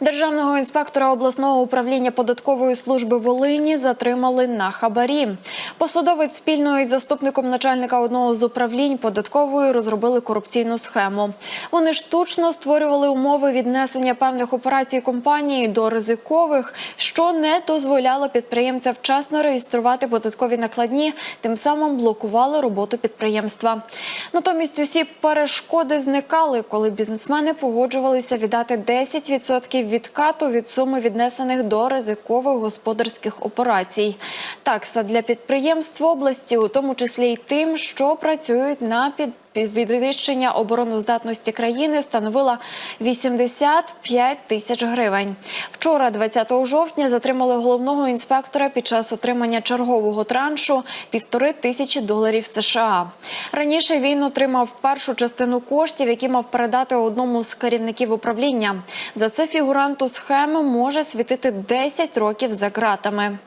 Державного інспектора обласного управління податкової служби Волині затримали на хабарі. Посадовець спільно із заступником начальника одного з управлінь податкової розробили корупційну схему. Вони штучно створювали умови віднесення певних операцій компанії до ризикових, що не дозволяло підприємця вчасно реєструвати податкові накладні, тим самим блокували роботу підприємства. Натомість усі перешкоди зникали, коли бізнесмени погоджувалися віддати 10% відкату від суми віднесених до ризикових господарських операцій. Такса для підприємств області, у тому числі й тим, що працюють на під підвищення обороноздатності країни становила 85 тисяч гривень. Вчора, 20 жовтня, затримали головного інспектора під час отримання чергового траншу півтори тисячі доларів США. Раніше він отримав першу частину коштів, які мав передати одному з керівників управління. За це фігуранту схеми може світити 10 років за ґратами.